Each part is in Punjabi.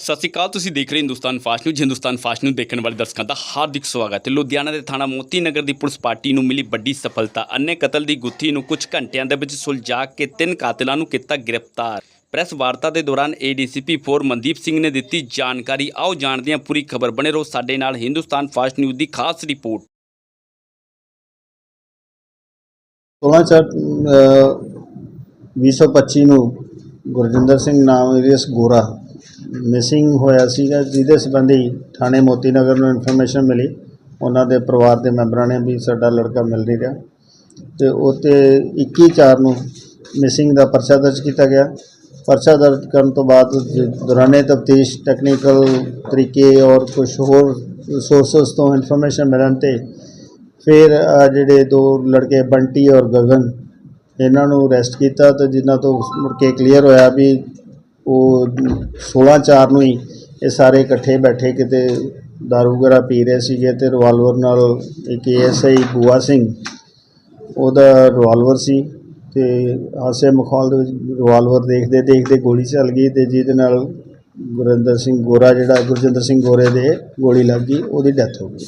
ਸਤਿ ਸ਼੍ਰੀ ਅਕਾਲ, ਤੁਸੀਂ ਦੇਖ ਰਹੇ Hindustan fast news. Hindustan fast news ਦੇਖਣ ਵਾਲੇ ਦਰਸ਼ਕਾਂ ਦਾ ਹਾਰਦਿਕ ਸਵਾਗਤ ਹੈ। ਲੁਧਿਆਣਾ ਦੇ ਥਾਣਾ ਮੋਤੀ ਨਗਰ ਦੀ ਪੁਲਿਸ ਪਾਰਟੀ ਨੂੰ ਮਿਲੀ ਵੱਡੀ ਸਫਲਤਾ। ਅੰਨੇ ਕਤਲ ਦੀ ਗੁੱਥੀ ਨੂੰ ਕੁਝ ਘੰਟਿਆਂ ਦੇ ਵਿੱਚ ਸੁਲਝਾ ਕੇ ਤਿੰਨ ਕਾਤਿਲਾਂ ਨੂੰ ਕੀਤਾ ਗ੍ਰਿਫਤਾਰ। ਪ੍ਰੈਸ ਵਾਰਤਾ ਦੇ ਦੌਰਾਨ ਏਡੀਸੀਪੀ 4 ਮਨਦੀਪ ਸਿੰਘ ਨੇ ਦਿੱਤੀ ਜਾਣਕਾਰੀ। ਆਓ ਜਾਣਦੇ ਹਾਂ, ਪੂਰੀ ਖਬਰ ਬਣੇ ਰਹੋ ਸਾਡੇ ਨਾਲ ਹਿੰਦੁਸਤਾਨ ਫਾਸਟ ਨਿਊਜ਼ ਦੀ ਖਾਸ ਰਿਪੋਰਟ। 16 ਚਾਰ 2025 ਨੂੰ ਗੁਰਜਿੰਦਰ ਸਿੰਘ ਨਾਮ ਏਰੀਅਸ ਗੋਰਾ ਮਿਸਿੰਗ ਹੋਇਆ ਸੀਗਾ, ਜਿਹਦੇ ਸੰਬੰਧੀ ਥਾਣੇ ਮੋਤੀ ਨਗਰ ਨੂੰ ਇਨਫੋਰਮੇਸ਼ਨ ਮਿਲੀ। ਉਹਨਾਂ ਦੇ ਪਰਿਵਾਰ ਦੇ ਮੈਂਬਰਾਂ ਨੇ ਵੀ ਸਾਡਾ ਲੜਕਾ ਮਿਲ ਨਹੀਂ ਰਿਹਾ। ਤੇ ਉਹ 'ਤੇ 21 ਚਾਰ ਨੂੰ ਮਿਸਿੰਗ ਦਾ ਪਰਚਾ ਦਰਜ ਕੀਤਾ ਗਿਆ। ਪਰਚਾ ਦਰਜ ਕਰਨ ਤੋਂ ਬਾਅਦ ਦੌਰਾਨੇ ਤਫਤੀਸ਼ ਟੈਕਨੀਕਲ ਤਰੀਕੇ ਔਰ ਕੁਝ ਹੋਰ ਸੋਰਸਸ ਤੋਂ ਇਨਫੋਰਮੇਸ਼ਨ ਮਿਲਣ ਤੇ ਫਿਰ ਜਿਹੜੇ ਦੋ ਲੜਕੇ ਬੰਟੀ ਔਰ ਗਗਨ, ਇਹਨਾਂ ਨੂੰ ਅਰੈਸਟ ਕੀਤਾ ਤੇ ਜਿਨ੍ਹਾਂ ਤੋਂ ਮੁੜ ਕੇ ਕਲੀਅਰ ਹੋਇਆ ਵੀ ਉਹ 16 ਚਾਰ ਨੂੰ ਹੀ ਇਹ ਸਾਰੇ ਇਕੱਠੇ ਬੈਠੇ ਕਿਤੇ ਦਾਰੂ ਵਗੈਰਾ ਪੀ ਰਹੇ ਸੀਗੇ ਤੇ ਰਿਵਾਲਵਰ ਨਾਲ ਇੱਕ ਐਸਆਈ ਬੂਆ ਸਿੰਘ, ਉਹਦਾ ਰਿਵਾਲਵਰ ਸੀ ਤੇ ਹਾਸੇ ਮਖੌਲ ਦੇ ਵਿੱਚ ਰਿਵਾਲਵਰ ਦੇਖਦੇ ਦੇਖਦੇ ਗੋਲੀ ਚੱਲ ਗਈ ਤੇ ਜਿਹਦੇ ਨਾਲ ਗੁਰਿੰਦਰ ਸਿੰਘ ਗੋਰਾ ਜਿਹੜਾ ਗੁਰਜਿੰਦਰ ਸਿੰਘ ਗੋਰੇ ਦੇ ਗੋਲੀ ਲੱਗ ਗਈ, ਉਹਦੀ ਡੈਥ ਹੋ ਗਈ।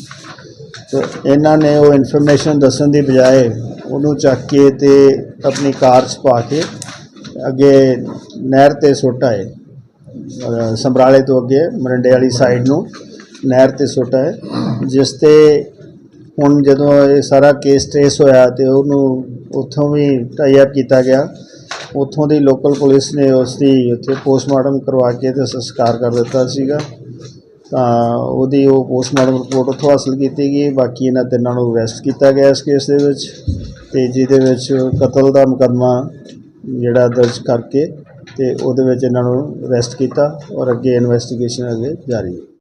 ਤੇ ਇਹਨਾਂ ਨੇ ਉਹ ਇਨਫੋਰਮੇਸ਼ਨ ਦੱਸਣ ਦੀ ਬਜਾਏ ਉਹਨੂੰ ਚੱਕ ਕੇ ਤੇ ਆਪਣੀ ਕਾਰ 'ਚ ਪਾ ਕੇ ਅੱਗੇ ਨਹਿਰ ਤੇ ਸੁੱਟ ਆਏ। ਅਹ ਤੋਂ ਅੱਗੇ ਮਰੰਡੇ ਵਾਲੀ ਸਾਈਡ ਨੂੰ ਨਹਿਰ ਤੇ ਸੁੱਟ ਆਏ, ਜਿਸ ਤੇ ਹੁਣ ਜਦੋਂ ਇਹ ਸਾਰਾ ਕੇਸ ਟ੍ਰੇਸ ਹੋਇਆ ਤੇ ਉਹਨੂੰ ਉੱਥੋਂ ਵੀ ਟਾਈ ਅਪ ਕੀਤਾ ਗਿਆ, ਉੱਥੋਂ ਦੀ ਲੋਕਲ ਪੁਲਿਸ ਨੇ ਉਸ ਦੀ ਉੱਥੇ ਪੋਸਟਮਾਰਟਮ ਕਰਵਾ ਕੇ ਤੇ ਸੰਸਕਾਰ ਕਰ ਦਿੱਤਾ ਸੀਗਾ। ਤਾਂ ਉਹਦੀ ਉਹ ਪੋਸਟਮਾਰਟਮ ਰਿਪੋਰਟ ਉੱਥੋਂ ਹਾਸਲ ਕੀਤੀ ਗਈ, ਬਾਕੀ ਇਹਨਾਂ ਤਿੰਨਾਂ ਨੂੰ ਅਰੈਸਟ ਕੀਤਾ ਗਿਆ ਇਸ ਕੇਸ ਦੇ ਵਿੱਚ ਤੇ ਜਿਹਦੇ ਵਿੱਚ ਕਤਲ ਦਾ ਮੁਕੱਦਮਾ ਜਿਹੜਾ ਦਰਜ ਕਰਕੇ ਅਤੇ ਉਹਦੇ ਵਿੱਚ ਇਹਨਾਂ ਨੂੰ ਅਰੈਸਟ ਕੀਤਾ ਔਰ ਅੱਗੇ ਇਨਵੈਸਟੀਗੇਸ਼ਨ ਅੱਗੇ ਜਾਰੀ ਹੈ।